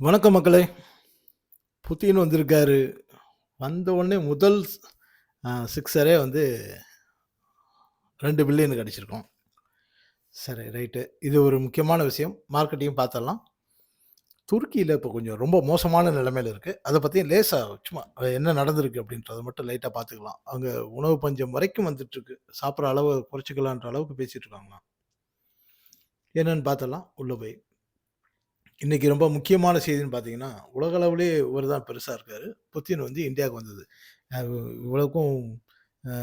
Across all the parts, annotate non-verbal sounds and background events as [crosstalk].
வணக்கம் மக்களே! புதின் வந்திருக்காரு. வந்த உடனே முதல் சிக்ஸரே வந்து ரெண்டு பில்லியனுக்கு அடிச்சிருக்கோம். சரி ரைட்டு. இது ஒரு முக்கியமான விஷயம். மார்க்கெட்டையும் பார்த்துடலாம். துருக்கியில் இப்போ கொஞ்சம் ரொம்ப மோசமான நிலைமையில் இருக்குது அதை பற்றியும் லேசாக சும்மா என்ன நடந்திருக்கு அப்படின்றத மட்டும் லைட்டாக பார்த்துக்கலாம். அங்கே உணவு பஞ்சம் வரைக்கும் வந்துட்டுருக்கு. சாப்பிட்ற அளவு குறைச்சிக்கலான்ற அளவுக்கு பேசிகிட்டு இருக்காங்களாம். என்னன்னு பார்த்துடலாம் உள்ளே போய். இன்னைக்கு ரொம்ப முக்கியமான செய்தின்னு பார்த்தீங்கன்னா, உலக அளவிலேயே இவரு தான் பெருசாக இருக்கார் புத்தின் வந்து இந்தியாவுக்கு வந்தது. இவ்வளோக்கும்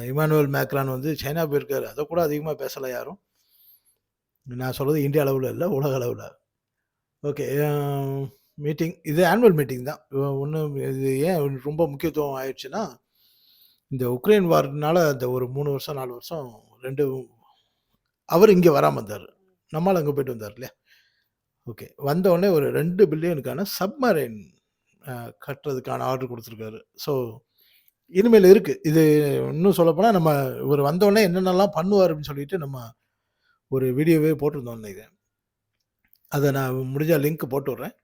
இவ்வளவுக்கும் மேக்ரான் வந்து சைனா போயிருக்காரு. அதை கூட அதிகமாக பேசலை யாரும். நான் சொல்கிறது இந்தியா அளவில் இல்லை உலக அளவில் ஓகே. மீட்டிங் இது ஆனுவல் மீட்டிங் தான். ஒன்றும் இது ஏன் ரொம்ப முக்கியத்துவம் ஆயிடுச்சுன்னா, இந்த உக்ரைன் வார்னால அந்த ஒரு மூணு வருஷம், நாலு வருஷம் ரெண்டு அவர் இங்கே வராமல் வந்தார் நம்மளால் அங்கே போயிட்டு வந்தார் இல்லையா? ஓகே. வந்த ஒரு ரெண்டு பில்லியனுக்கான சப்மரைன் கட்டுறதுக்கான ஆர்டர் கொடுத்துருக்காரு ஸோ, இனிமேல் இருக்குது இது இன்னும் சொல்லப்போனால் நம்ம இவர் வந்தோடனே என்னென்னலாம் பண்ணுவார் அப்படின்னு சொல்லிட்டு நம்ம ஒரு வீடியோவே போட்டிருந்தோம் இது அதை நான் முடிஞ்சால் லிங்க் போட்டு விட்றேன்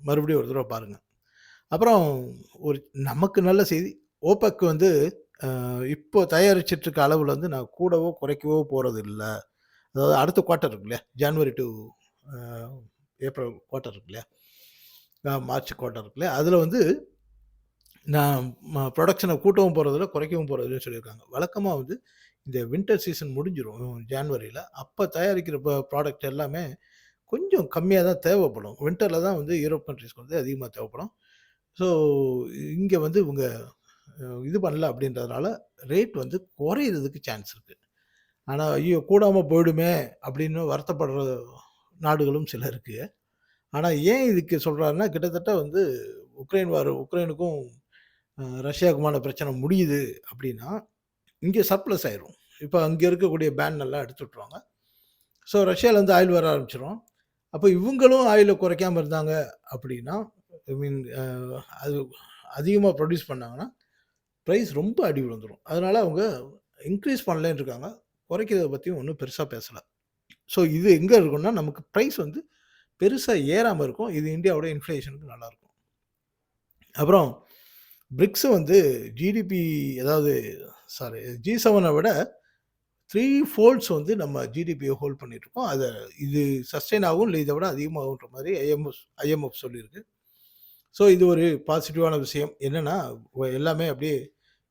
மறுபடியும் ஒரு தடவை பாருங்கள் அப்புறம் ஒரு நமக்கு நல்ல செய்தி. ஓப்பக்கு வந்து இப்போ தயாரிச்சிட்ருக்க அளவில் வந்து நான் கூடவோ, குறைக்கவோ போகிறது இல்லை அதாவது அடுத்த குவார்ட்டர் இருக்கு இல்லையா? ஜான்வரி டூ ஏப்ரல் குவார்ட்டர் இருக்கு இல்லையா? மார்ச் குவார்ட்டர் இருக்கு இல்லையா? அதில் வந்து நான் ப்ரொடக்ஷனை கூட்டவும் போகிறதில்ல குறைக்கவும் போறதில்லன்னு சொல்லியிருக்காங்க. வழக்கமாக வந்து இந்த வின்டர் சீசன் முடிஞ்சிடும் ஜான்வரியில் அப்போ தயாரிக்கிற ப்ராடக்ட் எல்லாமே கொஞ்சம் கம்மியாக தான் தேவைப்படும். வின்டரில் தான் வந்து யூரோப் கண்ட்ரிஸ்க்கு வந்து அதிகமாக தேவைப்படும். ஸோ, இங்கே வந்து இவங்க இது பண்ணல அப்படின்றதுனால ரேட் வந்து குறையிறதுக்கு சான்ஸ் இருக்குது ஆனால் ஐயோ! கூடாமல் போயிடுமே அப்படின்னு வருத்தப்படுற நாடுகளும் சில இருக்குது ஆனால் ஏன் இதுக்கு சொல்கிறாருன்னா கிட்டத்தட்ட வந்து உக்ரைன் வார் உக்ரைனுக்கும் ரஷ்யாவுக்குமான பிரச்சனை முடியுது அப்படின்னா, இங்கே சர்ப்ளஸ் ஆயிரும். இப்போ அங்கே இருக்கக்கூடிய பேன் எல்லாம் எடுத்து விட்ருவாங்க ஸோ, ரஷ்யாவிலேருந்து ஆயில் வர ஆரம்பிச்சிடும் அப்போ இவங்களும் ஆயில குறைக்காம இருந்தாங்க அப்படின்னா, ஐ மீன் அது அதிகமாக ப்ரொடியூஸ் பண்ணாங்கன்னா, ப்ரைஸ் ரொம்ப அடி விழுந்துடும் அதனால அவங்க இன்க்ரீஸ் பண்ணலேன்னு இருக்காங்க. குறைக்கிறத பற்றியும் ஒன்றும் பெருசாக பேசலை. ஸோ, இது எங்கே இருக்கும்னா, நமக்கு ப்ரைஸ் வந்து பெருசாக ஏறாமல் இருக்கும். இது இந்தியாவோட இன்ஃப்ளேஷனுக்கு நல்லாயிருக்கும் அப்புறம் பிரிக்ஸு வந்து ஜிடிபி அதாவது சாரி ஜி செவனை விட த்ரீ ஃபோல்ட்ஸ் வந்து நம்ம ஜிடிபியை ஹோல்ட் பண்ணிகிட்ருக்கோம் அதை இது சஸ்டெயின் ஆகும். இல்லை இதை விட அதிகமாகுன்ற மாதிரி ஐஎம்எஃப் ஐஎம்எஃப் சொல்லியிருக்கு. ஸோ, இது ஒரு பாசிட்டிவான விஷயம். என்னென்னா எல்லாமே அப்படியே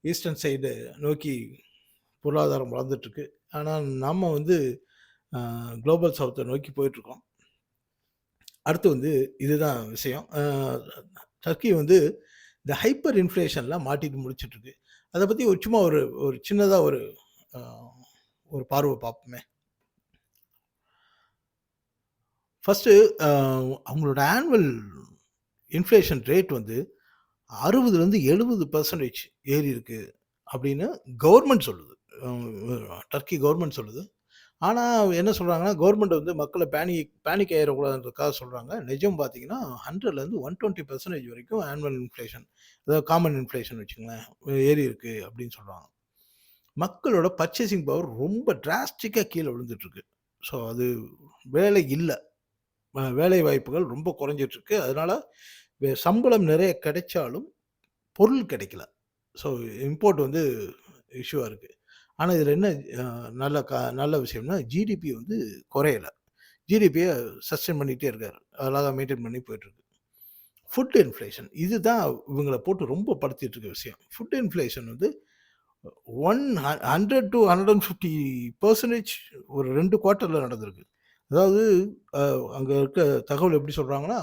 ஈஸ்டர்ன் சைடு நோக்கி பொருளாதாரம் வளர்ந்துட்டுருக்கு ஆனால் நம்ம வந்து குளோபல் சவுத்தை நோக்கி போயிட்டுருக்கோம். அடுத்து வந்து இதுதான் விஷயம். டர்க்கி வந்து இந்த ஹைப்பர் இன்ஃப்ளேஷன்லாம் மாட்டிட்டு முடிச்சுட்ருக்கு அதை பற்றி ஒரு சும்மா ஒரு ஒரு சின்னதாக ஒரு ஒரு பார்வை பார்ப்போமே. ஃபர்ஸ்ட்டு அவங்களோட ஆனுவல் இன்ஃப்ளேஷன் ரேட் வந்து 60லேருந்து 70% ஏறி இருக்குது அப்படின்னு கவர்மெண்ட் சொல்லுது. டர்க்கி கவர்மெண்ட் சொல்லுது. ஆனால் என்ன சொல்கிறாங்கன்னா கவர்மெண்ட் வந்து மக்களை பேனிக் பேனிக் ஆகிடக்கூடாதுன்றதுக்காக சொல்கிறாங்க நிஜம் பார்த்தீங்கன்னா, 100லேருந்து 120% வரைக்கும் ஆனுவல் இன்ஃப்ளேஷன் அதாவது காமன் இன்ஃப்ளேஷன் வச்சுக்கங்களேன், ஏறி இருக்குது அப்படின்னு சொல்கிறாங்க மக்களோட பர்ச்சேசிங் பவர் ரொம்ப டிராஸ்டிக்காக கீழே விழுந்துட்டுருக்கு. ஸோ, அது வேலை இல்லை. வேலை வாய்ப்புகள் ரொம்ப குறைஞ்சிட்ருக்கு அதனால் சம்பளம் நிறைய கிடைச்சாலும் பொருள் கிடைக்கல. ஸோ, இம்போர்ட் வந்து இஷ்யூவாக இருக்குது ஆனால் இதில் என்ன நல்ல க நல்ல விஷயம்னா, ஜிடிபி வந்து குறையலை ஜிடிபியை சஸ்டெயின் பண்ணிகிட்டே இருக்கார் அழகா மெயின்டைன் பண்ணி போயிட்டுருக்கு. ஃபுட் இன்ஃப்ளேஷன் இதுதான் இவங்களை போட்டு ரொம்ப படுத்திட்டு இருக்க விஷயம். ஃபுட் இன்ஃப்ளேஷன் வந்து one hundred to hundred and fifty percentage ஒரு ரெண்டு குவார்ட்டரில் நடந்திருக்கு. அதாவது அங்கே இருக்க தகவல் எப்படி சொல்கிறாங்கன்னா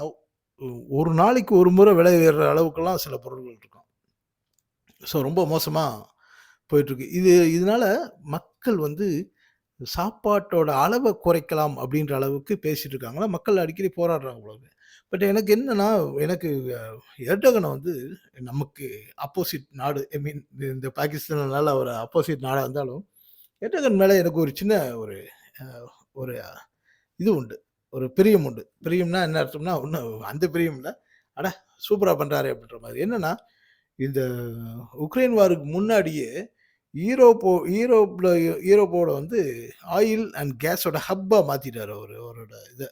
ஒரு நாளைக்கு ஒரு முறை விலை ஏறுற அளவுக்கெல்லாம் சில பொருட்கள் இருக்கும். ஸோ, ரொம்ப மோசமாக போயிட்டுருக்கு. இது இதனால மக்கள் வந்து சாப்பாட்டோட அளவை குறைக்கலாம் அப்படின்ற அளவுக்கு பேசிட்டு இருக்காங்களா, மக்கள் அடிக்கடி போராடுறாங்க போல பட் எனக்கு என்னன்னா, எனக்கு எர்டகனை வந்து நமக்கு அப்போசிட் நாடு ஐ மீன் இந்த பாகிஸ்தானால ஒரு அப்போசிட் நாடாக இருந்தாலும், எர்டோகன் மேலே எனக்கு ஒரு சின்ன ஒரு ஒரு இது உண்டு. ஒரு பிரியம் உண்டு. பிரியம்னா என்ன அர்த்தம்னா, ஒன்றும் அந்த பிரியம் இல்லை அட சூப்பராக பண்ணுறாரு அப்படின்ற மாதிரி என்னென்னா இந்த உக்ரைன் வாருக்கு முன்னாடியே ஈரோப்போ ஈரோப்பில் ஈரோப்போட வந்து ஆயில் அண்ட் கேஸோட ஹப்பாக மாற்றிட்டார் அவர் அவரோட இதை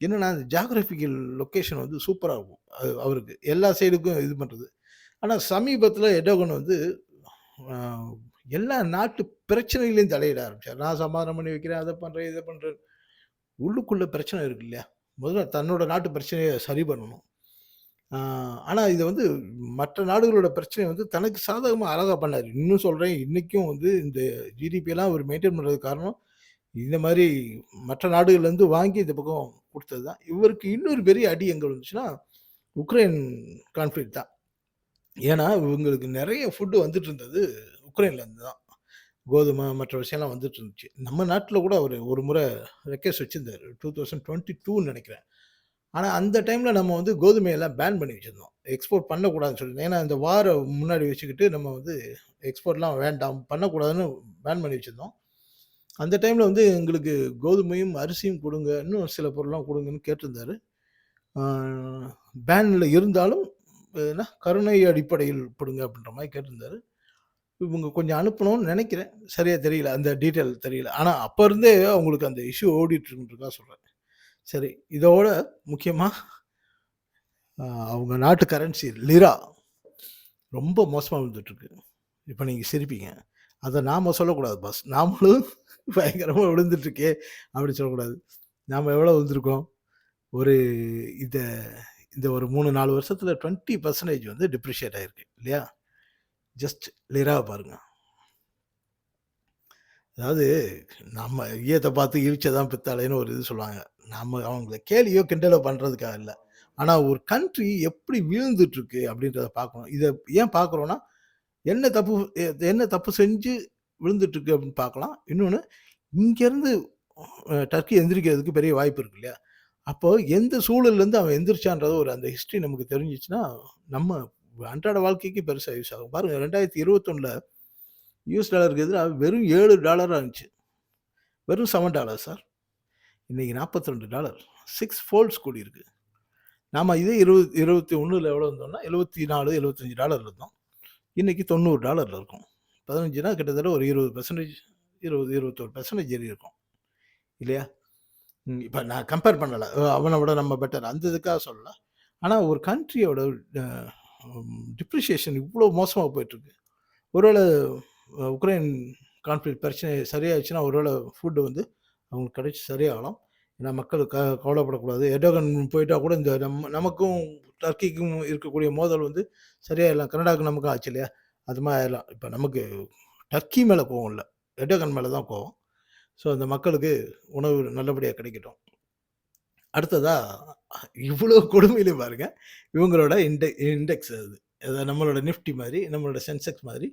என்னென்னா அந்த ஜாகிரபிக்கல் லொக்கேஷன் வந்து சூப்பராக இருக்கும். அது அவருக்கு. எல்லா சைடுக்கும் இது பண்ணுறது ஆனால் சமீபத்தில் எர்டோகன் வந்து எல்லா நாட்டு பிரச்சனைகளையும் தலையிட ஆரம்பித்தார் நான் சமாதானம் பண்ணி வைக்கிறேன், அதை பண்ணுறேன் இதை பண்ணுறேன் உள்ளுக்குள்ளே பிரச்சனை இருக்கு இல்லையா? முதல்ல தன்னோட நாட்டு பிரச்சனையை சரி பண்ணணும். ஆ ஆனா இத வந்து மற்ற நாடுகளோட பிரச்சனை வந்து தனக்கு சாதகமா அழகா பண்ணாரு. இன்னும் சொல்றேன், இன்னைக்கும் வந்து இந்த ஜிடிபிலாம் அவர் மெயின்டெயின் பண்றதுக்கு காரணம், இந்த மாரி மற்ற நாடுகள்லேருந்து வாங்கி இந்த பக்கம் குடுத்தது தான். இவருக்கு இன்னொரு பெரிய அடி எங்க விழுந்துச்சுன்னா, உக்ரைன் கான்ஃப்ளிக்ட் தான். ஏன்னா, இவங்களுக்கு நெறைய ஃபுட் வந்துட்டு இருந்தது உக்ரைன்லேருந்து தான். கோதுமை மற்ற விஷயம்லாம் வந்துட்டு இருந்துச்சு. நம்ம நாட்ல கூட அவரு ஒரு முறை ரெக்வெஸ்ட் வச்சிருந்தாரு. 2022ன்னு நெனைக்கிறேன். ஆனால் அந்த டைமில் நம்ம வந்து கோதுமையெல்லாம் பேன் பண்ணி வச்சுருந்தோம் எக்ஸ்போர்ட் பண்ணக்கூடாதுன்னு சொல்லிட்டு. ஏன்னா இந்த வாரம் முன்னாடி வச்சுக்கிட்டு நம்ம வந்து எக்ஸ்போர்ட்லாம் வேண்டாம், பண்ணக்கூடாதுன்னு பேன் பண்ணி வச்சுருந்தோம் அந்த டைமில் வந்து எங்களுக்கு கோதுமையும், அரிசியும் கொடுங்க இன்னும் சில பொருள்லாம் கொடுங்கன்னு கேட்டிருந்தாரு. பேனில் இருந்தாலும் என்ன கருணை அடிப்படையில் கொடுங்க அப்படின்ற மாதிரி கேட்டிருந்தாரு. இவங்க கொஞ்சம் அனுப்பணும்னு நினைக்கிறேன் சரியாக தெரியல. அந்த டீட்டெயில் தெரியல. ஆனால் அப்போ இருந்தே அவங்களுக்கு அந்த இஷ்யூ ஓடிட்டு இருக்குன்றதுக்காக சொல்கிறேன் சரி, இதோட முக்கியமாக அவங்க நாட்டு கரன்சி லிரா ரொம்ப மோசமாக விழுந்துட்டுருக்கு இப்போ நீங்கள் சிரிப்பீங்க. அதை நாம சொல்லக்கூடாது பாஸ். நாமளும் பயங்கரமாக விழுந்துட்டுருக்கே அப்படி சொல்லக்கூடாது. நாம் எவ்வளோ விழுந்திருக்கோம்? ஒரு இதை இந்த ஒரு மூணு நாலு வருஷத்தில் டுவெண்ட்டி பர்சன்டேஜ் வந்து டிப்ரிஷியேட் ஆகிருக்கு இல்லையா? ஜஸ்ட் லிராவை பாருங்கள் அதாவது நம்ம ஈயத்தை பார்த்து ஈழ்ச்சதான் பித்தாளைன்னு ஒரு இது சொல்லுவாங்க. நம்ம அவங்கள கேலியோ, கிண்டலோ பண்ணுறதுக்காக இல்லை ஆனால் ஒரு கண்ட்ரி எப்படி வீழ்ந்துட்டுருக்கு அப்படின்றத பார்க்கணும். இதை ஏன் பார்க்குறோன்னா என்ன தப்பு என்ன தப்பு செஞ்சு விழுந்துட்டுருக்கு அப்படின்னு பார்க்கலாம். இன்னொன்று இங்கேருந்து டர்க்கி எந்திரிக்கிறதுக்கு பெரிய வாய்ப்பு இருக்கு இல்லையா? அப்போ எந்த சூழல்லேருந்து அவன் எந்திரிச்சான்றது ஒரு அந்த ஹிஸ்ட்ரி நமக்கு தெரிஞ்சிச்சுன்னா நம்ம அன்றாட வாழ்க்கைக்கு பெருசாக யூஸ் ஆகும். பாருங்கள் ரெண்டாயிரத்தி இருபத்தொன்னில் யூஎஸ் டாலருக்கு எதிராக வெறும் ஏழு டாலராக இருந்துச்சு. வெறும் செவன் டாலர் சார். இன்றைக்கி நாற்பத்தி ரெண்டு டாலர். சிக்ஸ் ஃபோல்ட்ஸ் கூடி இருக்குது நாம் இதே இருபது இருபத்தி ஒன்றில் எவ்வளோ இருந்தோம்னா எழுபத்தி நாலு எழுபத்தஞ்சி டாலர் இருந்தோம். இன்றைக்கி தொண்ணூறு டாலரில் இருக்கும். பதினஞ்சுனா கிட்டத்தட்ட ஒரு இருபது பர்சன்டேஜ் இருபது இருபத்தோரு பர்சன்டேஜ் ஏறி இருக்கும். இல்லையா? இப்போ நான் கம்பேர் பண்ணலை. அவனை விட நம்ம பெட்டர் அந்த இதுக்காக சொல்லலை. ஆனால் ஒரு கண்ட்ரியோட டிப்ரிஷியேஷன் இவ்வளோ மோசமாக போயிட்டுருக்கு. ஒருவேளை உக்ரைன் கான்ஃப்ளிக் பிரச்சனை சரியாயிடுச்சுன்னா ஒருவேளை ஃபுட்டு வந்து அவங்களுக்கு கிடைச்சி சரியாகலாம். ஏன்னா மக்கள் க கவலைப்படக்கூடாது. எடோகன் போயிட்டா கூட இந்த நம்ம நமக்கும் டர்க்கிக்கும் இருக்கக்கூடிய மோதல் வந்து சரியாயிடலாம். கனடாவுக்கு நமக்கும் ஆச்சு இல்லையா? அது மாதிரி ஆயிடலாம். இப்போ நமக்கு டர்க்கி மேலே கோவம் இல்லை எடோகன் மேலே தான் கோவம். ஸோ அந்த மக்களுக்கு உணவு நல்லபடியாக கிடைக்கட்டும். அடுத்ததாக இவ்வளோ கொடுமையிலே பாருங்கள் இவங்களோட இன்டெ இண்டெக்ஸ் அது. அதாவது நம்மளோட நிஃப்டி மாதிரி நம்மளோட சென்செக்ஸ் மாதிரி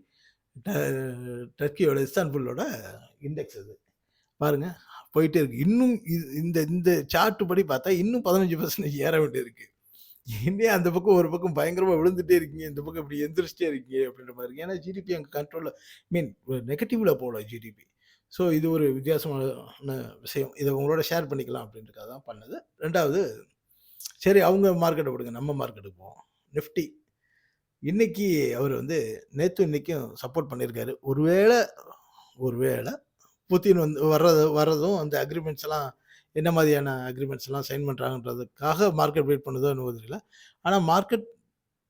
ட டர்க்கியோட இஸ்தான்புல்லோட இண்டெக்ஸ் அது. பாருங்கள் போயிட்டே இருக்கு. இன்னும் இந்த இந்த சார்ட் படி பார்த்தா இன்னும் 15% ஏற வேண்டியிருக்கு. இன்னே அந்த பக்கம் ஒரு பக்கம் பயங்கரமாக விழுந்துட்டே இருக்கீங்க. இந்த பக்கம் இப்படி எந்திரிச்சிட்டே இருக்கீங்க அப்படின்ற மாதிரி இருக்கு. ஏன்னா ஜிடிபி அங்கே கண்ட்ரோலில் மீன் நெகட்டிவில் போல ஜிடிபி. ஸோ இது ஒரு வித்தியாசமான விஷயம். இதை உங்களோட ஷேர் பண்ணிக்கலாம் அப்படின்றக்காக தான் பண்ணது. ரெண்டாவது சரி அவங்க மார்க்கெட்டை விடுங்க. நம்ம மார்க்கெட்டுக்கு போவோம். நிஃப்டி. இன்னைக்கு அவர் வந்து நேற்று இன்னைக்கும் சப்போர்ட் பண்ணியிருக்காரு. ஒருவேளை ஒருவேளை புத்தின் வந்து வர்றது வர்றதும் அந்த அக்ரிமெண்ட்ஸ் எல்லாம் என்ன மாதிரியான அக்ரிமெண்ட்ஸ் எல்லாம் சைன் பண்ணுறாங்கன்றதுக்காக மார்க்கெட் வெயிட் பண்ணுதோ என்னவோ தெரியல. ஆனால் மார்க்கெட்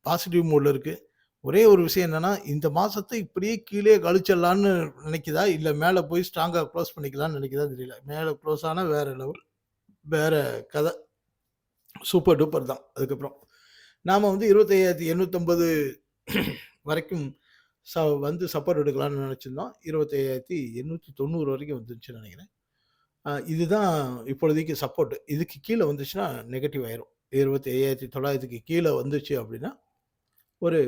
பாசிட்டிவ் மூடில் இருக்குது ஒரே ஒரு விஷயம் என்னென்னா இந்த மாதத்தை இப்படியே கீழே கழிச்சிடலான்னு நினைக்குதா? இல்லை மேலே போய் ஸ்ட்ராங்காக க்ளோஸ் பண்ணிக்கலாம்னு நினைக்குதா தெரியல. மேலே க்ளோஸ் ஆனால் வேறு லெவல். வேறு கதை சூப்பர் டூப்பர் தான் அதுக்கப்புறம். நாம் வந்து 25,850 வரைக்கும் ச வந்து சப்போர்ட் எடுக்கலாம்னு நினைச்சிருந்தோம். 25,890 வரைக்கும் வந்துருச்சுன்னு நினைக்கிறேன். இதுதான் இப்பொழுதைக்கு சப்போர்ட். இதுக்கு கீழே வந்துச்சுன்னா நெகட்டிவ் ஆயிரும். 25,900க்கு கீழ வந்துச்சு அப்படின்னா, ஒரு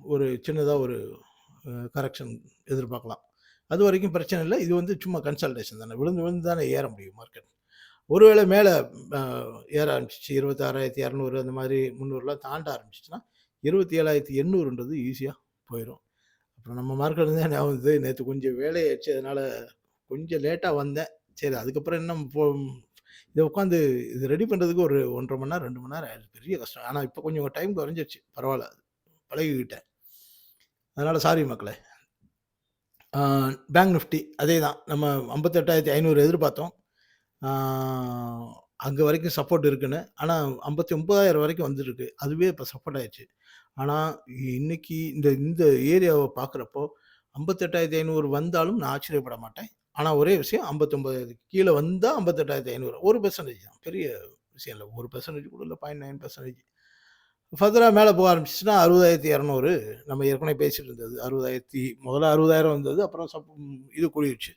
ஒரு சின்னதாக ஒரு கரெக்ஷன் எதிர்பார்க்கலாம். அது வரைக்கும் பிரச்சனை இல்லை இது வந்து சும்மா கன்சல்டேஷன் தானே. விழுந்து விழுந்து தானே ஏற முடியும் மார்க்கெட். ஒருவேளை மேலே ஏற ஏற ஆரம்பிச்சுச்சு 26,200 அந்த மாதிரி 300லாம் தாண்ட ஆரம்பிச்சிச்சின்னா இருபத்தி ஏழாயிரத்தி எண்ணூறுன்றது ஈஸியாக போயிடும் அப்புறம் நம்ம மார்க்கெட் தான் ஞாபகம் வந்து நேற்று கொஞ்சம் வேலையாச்சு அதனால் கொஞ்சம் லேட்டாக வந்தேன். சரி அதுக்கப்புறம் என்ன போ இதை உட்காந்து இது ரெடி பண்ணுறதுக்கு ஒரு 1 1/2 மணி நேரம், ரெண்டு மணி நேரம் ஆயிடுச்சு. பெரிய கஷ்டம். ஆனால் இப்போ கொஞ்சம் டைம் குறைஞ்சிருச்சு. பரவாயில்ல பழகிக்கிட்டேன். அதனால் சாரி மக்களே. பேங்க் நிஃப்டி அதே தான் நம்ம 58,500 எதிர்பார்த்தோம். அங்கே வரைக்கும் சப்போர்ட் இருக்குன்னு. ஆனால் ஐம்பத்தி ஒன்பதாயிரம் வரைக்கும் வந்துருக்கு. அதுவே இப்போ சப்போர்ட் ஆயிடுச்சு. ஆனால் இன்னைக்கு இந்த இந்த ஏரியாவை பார்க்குறப்போ ஐம்பத்தெட்டாயிரத்தி ஐநூறு வந்தாலும் நான் ஆச்சரியப்பட மாட்டேன். ஆனால் ஒரே விஷயம் ஐம்பத்தொம்பதாயிரத்துக்கு கீழே வந்தால் ஐம்பத்தெட்டாயிரத்தி ஐநூறு. ஒரு பெர்சன்டேஜ் தான். பெரிய விஷயம் இல்லை. ஒரு பெர்சன்டேஜ் கூட இல்லை. பாயிண்ட் நைன் பெர்சன்டேஜ் ஃபர்தராக மேலே போக ஆரம்பிச்சிச்சுன்னா அறுபதாயிரத்தி இரநூறு நம்ம ஏற்கனவே பேசிகிட்டு இருந்தது. அறுபதாயிரத்தி முதல்ல அறுபதாயிரம் வந்தது. அப்புறம் சப் இது கூடிடுச்சு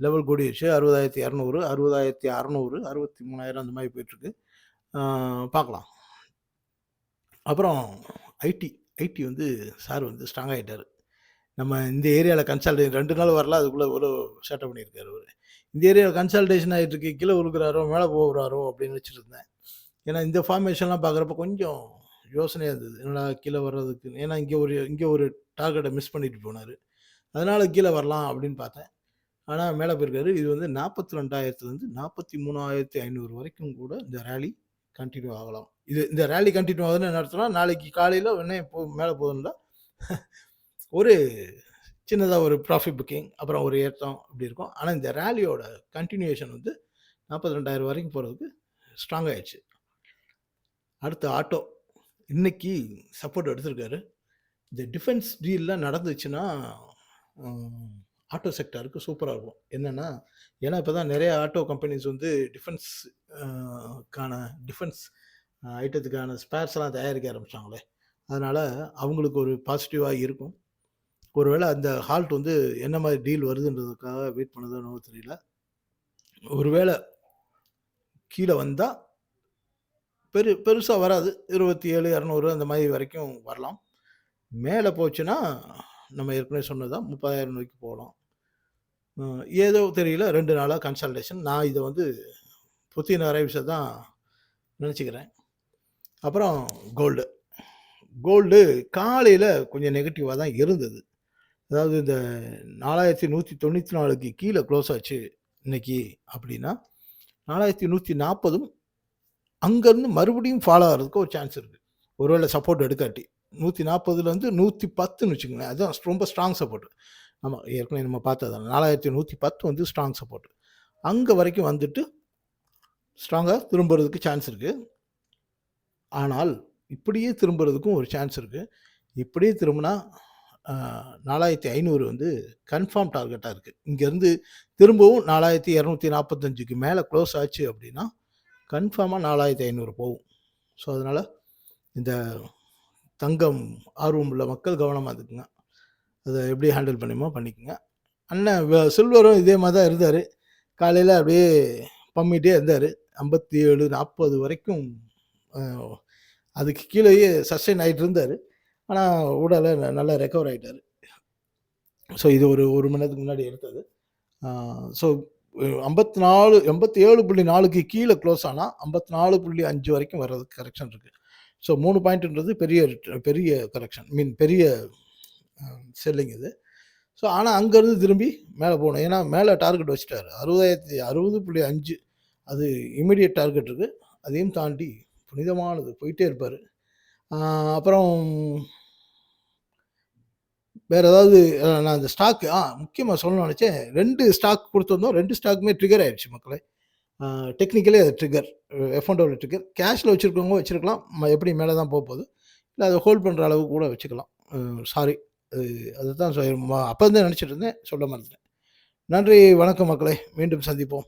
லெவல் கொடியர்ஷு அறுபதாயிரத்தி இரநூறு அறுபதாயிரத்தி அறநூறு அறுபத்தி மூணாயிரம் அந்த மாதிரி போயிட்டுருக்கு. பார்க்கலாம். அப்புறம் ஐடி ஐடி வந்து சார் வந்து ஸ்ட்ராங் ஆகிட்டார் நம்ம இந்த ஏரியாவில் கன்சல்டேஷன் ரெண்டு நாள் வரல. அதுக்குள்ளே ஒரு சேட்ட பண்ணியிருக்காரு அவர் இந்த ஏரியாவில் கன்சல்டேஷன் ஆகிட்டு இருக்கு. கீழே விழுகுறாரோ, மேலே போகிறாரோ அப்படின்னு வச்சுருந்தேன் இருந்தேன். ஏன்னா இந்த ஃபார்மேஷன்லாம் பார்க்குறப்ப கொஞ்சம் யோசனையாக இருந்தது. என்னடா கீழே வர்றதுக்கு ஏன்னா இங்கே ஒரு இங்கே ஒரு டார்கெட்டை மிஸ் பண்ணிட்டு போனார் அதனால் கீழே வரலாம் அப்படின்னு பார்த்தேன். ஆனால் மேலே போயிருக்காரு. இது வந்து 42,000லேருந்து 43,500 வரைக்கும் கூட இந்த ரேலி கண்டினியூ ஆகலாம். இது இந்த ரேலி கண்டினியூ ஆகுதுன்னு நடத்தினா நாளைக்கு காலையில் உடனே போ மேலே போகுதுன்னா [laughs] ஒரு சின்னதாக ஒரு ப்ராஃபிட் புக்கிங், அப்புறம் ஒரு ஏற்றம் அப்படி இருக்கும். ஆனால் இந்த ரேலியோட கண்டினியூஷன் வந்து 42,000 வரைக்கும் போகிறதுக்கு ஸ்ட்ராங் ஆயிடுச்சு அடுத்து ஆட்டோ. இன்னைக்கு சப்போர்ட் எடுத்திருக்காரு. இந்த டிஃபென்ஸ் டீல்லாம் நடந்துச்சுன்னா, ஆட்டோ செக்டாருக்கு சூப்பராக இருக்கும். என்னென்னா ஏன்னா இப்போ தான் நிறைய ஆட்டோ கம்பெனிஸ் வந்து டிஃபென்ஸ் கான டிஃபென்ஸ் ஐட்டத்துக்கான ஸ்பேர்ஸ்லாம் தயாரிக்க ஆரம்பித்தாங்களே அதனால் அவங்களுக்கு ஒரு பாசிட்டிவாக இருக்கும். ஒருவேளை அந்த ஹால்ட் வந்து என்ன மாதிரி டீல் வருதுன்றதுக்காக வெயிட் பண்ணதோ தெரியல. ஒருவேளை கீழே வந்தால் பெரு பெருசாக வராது. 27,200 அந்த மாதிரி வரைக்கும் வரலாம். மேலே போச்சுன்னா, நம்ம ஏற்கனவே சொன்னது தான் 30,000 நோக்கி போகலாம். ஏதோ தெரியல ரெண்டு நாளாக கன்சல்டேஷன் நான் இதை வந்து புத்தின அரைவ்ஸ தான் நினச்சிக்கிறேன் அப்புறம் கோல்டு. கோல்டு காலையில் கொஞ்சம் நெகட்டிவாக தான் இருந்தது. அதாவது இந்த நாலாயிரத்தி நூற்றி தொண்ணூற்றி நாலுக்கு கீழே க்ளோஸ் ஆச்சு இன்னைக்கு அப்படின்னா, நாலாயிரத்தி நூற்றி நாற்பதும் அங்கேருந்து மறுபடியும் ஃபாலோ ஆகிறதுக்கு ஒரு சான்ஸ் இருக்குது ஒருவேளை சப்போர்ட் எடுக்காட்டி. நூற்றி நாற்பதுலேருந்து நூற்றி பத்துன்னு வச்சுக்கோங்களேன் அதுதான் ரொம்ப ஸ்ட்ராங் சப்போர்ட். ஆமாம் ஏற்கனவே நம்ம பார்த்தது தான். 4,110 வந்து ஸ்ட்ராங் சப்போர்ட். அங்கே வரைக்கும் வந்துட்டு ஸ்ட்ராங்காக திரும்புறதுக்கு சான்ஸ் இருக்குது ஆனால் இப்படியே திரும்புறதுக்கும் ஒரு சான்ஸ் இருக்குது இப்படியே திரும்பினா நாலாயிரத்தி ஐநூறு வந்து கன்ஃபார்ம் டார்கெட்டாக இருக்குது இங்கேருந்து திரும்பவும் நாலாயிரத்தி இரநூத்தி நாற்பத்தஞ்சுக்கு மேலே க்ளோஸ் ஆச்சு அப்படின்னா, கன்ஃபார்மாக நாலாயிரத்தி ஐநூறு போகும். ஸோ அதனால் இந்த தங்கம் ஆர்வம் உள்ள மக்கள் கவனமாக இருக்குங்க அதை எப்படி ஹேண்டில் பண்ணியுமோ பண்ணிக்கோங்க அண்ணன் வ சில்வரும் இதே மாதிரி தான் இருந்தார் காலையில் அப்படியே பம்மிட்டே இருந்தாரு. 57, 40 வரைக்கும் அதுக்கு கீழேயே சஸ்டைன் ஆகிட்டு இருந்தார் ஆனால் உடல நல்லா ரெக்கவர் ஆகிட்டார் ஸோ இது ஒரு ஒரு மணி நேரத்துக்கு முன்னாடி எடுத்தது. ஆ ஸோ 54 87.4க்கு கீழ க்ளோஸ் ஆனால் ஐம்பத்து நாலு புள்ளி அஞ்சு வரைக்கும் வர்றதுக்கு கரெக்ஷன் இருக்குது ஸோ மூணு பாயிண்ட்ன்றது பெரிய பெரிய கரெக்ஷன். மீன் பெரிய செல்லிங் இது. ஸோ ஆனால் அங்கேருந்து திரும்பி மேலே போகணும் ஏன்னா மேலே டார்கெட் வச்சுட்டாரு. 60,60.5 அது இமீடியட் டார்கெட் இருக்குது அதையும் தாண்டி புனிதமானது போயிட்டே இருப்பார் அப்புறம் வேறு ஏதாவது நான் இந்த ஸ்டாக்கு ஆ முக்கியமாக சொல்லணும்னு நினச்சேன் ரெண்டு ஸ்டாக் கொடுத்துருந்தோம் ரெண்டு ஸ்டாக்குமே ட்ரிகர் ஆகிடுச்சு மக்களை டெக்னிக்கலே அது ட்ரிகர். எஃப்&ஓல ட்ரிகர். கேஷில் வச்சுருக்கவங்க வச்சுருக்கலாம் எப்படி மேலே தான் போக போகுது இல்லை அதை ஹோல்ட் பண்ணுற அளவுக்கு கூட வச்சுக்கலாம். சாரி. அது அதுதான் அப்போ இருந்தே நினச்சிட்டு இருந்தேன். சொல்ல மறந்துட்டேன். நன்றி, வணக்கம் மக்களே. மீண்டும் சந்திப்போம்.